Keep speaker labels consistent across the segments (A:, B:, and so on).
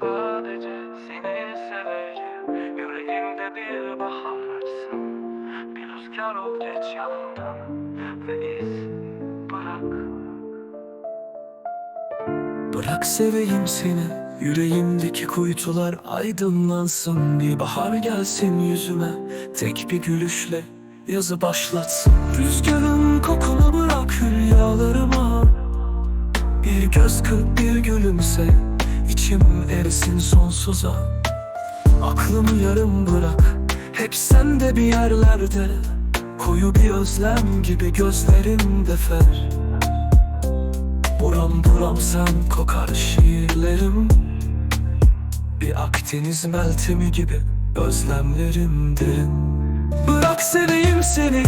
A: Sadece seni seveceğim. Yüreğimde bir baharsın Bir rüzgar ol geç yanımdan. Ve iz bırak.
B: Bırak seveyim seni. Yüreğimdeki kuytular aydınlansın Bir bahar gelsin yüzüme. Tek bir gülüşle yazı başlatsın. Rüzgarın göz kırp bir gülümse İçim erisin sonsuza. Aklımı yarım bırak Hep sende bir yerlerde. Koyu bir özlem gibi gözlerimde fer Buram buram sen kokar şiirlerim. Bir Akdeniz meltemi gibi özlemlerim derin. Bırak seveyim seni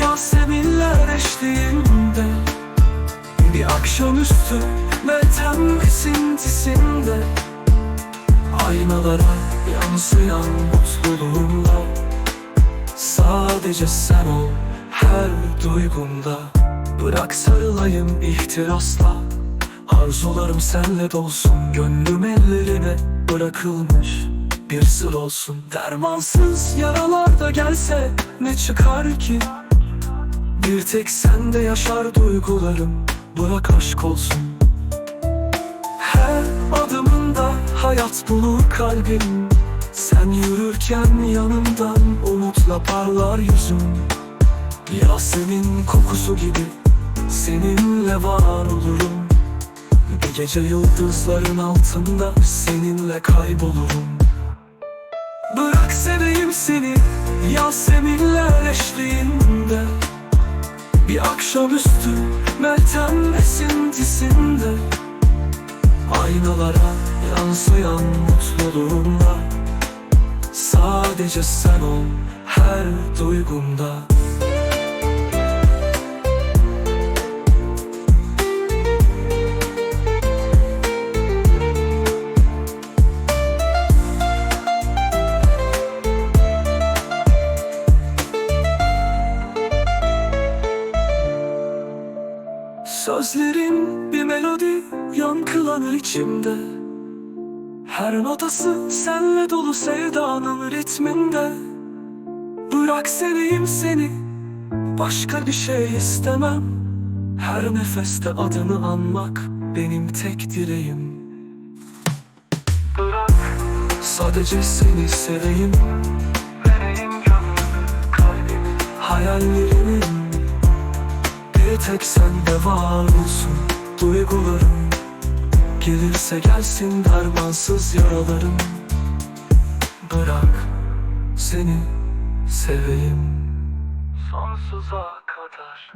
B: Yaseminler eşliğinde akşamüstü meltem esintisinde Aynalara yansıyan mutluluğumla Sadece sen ol her duygumda Bırak sarılayım ihtirasla Arzularım senle dolsun Gönlüm ellerine bırakılmış Bir sır olsun Dermansız yaralar da gelse Ne çıkar ki? Bir tek sende yaşar duygularım Bırak aşk olsun. Her adımında hayat bulur kalbim. Sen yürürken yanımdan Umutla parlar yüzüm. Yasemin kokusu gibi Seninle var olurum. Bir gece yıldızların altında Seninle kaybolurum. Bırak seveyim seni Yaseminler eşliğinde. Bir akşamüstü Meltem esintisinde Aynalara yansıyan mutluluğumla Sadece sen ol her duygumda Sözlerin bir melodi yankılanır içimde. Her notası senle dolu sevdanın ritminde. Bırak seveyim seni Başka bir şey istemem. Her nefeste adını anmak benim tek dileğim
A: Bırak
B: Sadece seni seveyim tek sende var olsun Duygularım Gelirse gelsin dermansız yaralarım Bırak seni seveyim.
A: Sonsuza kadar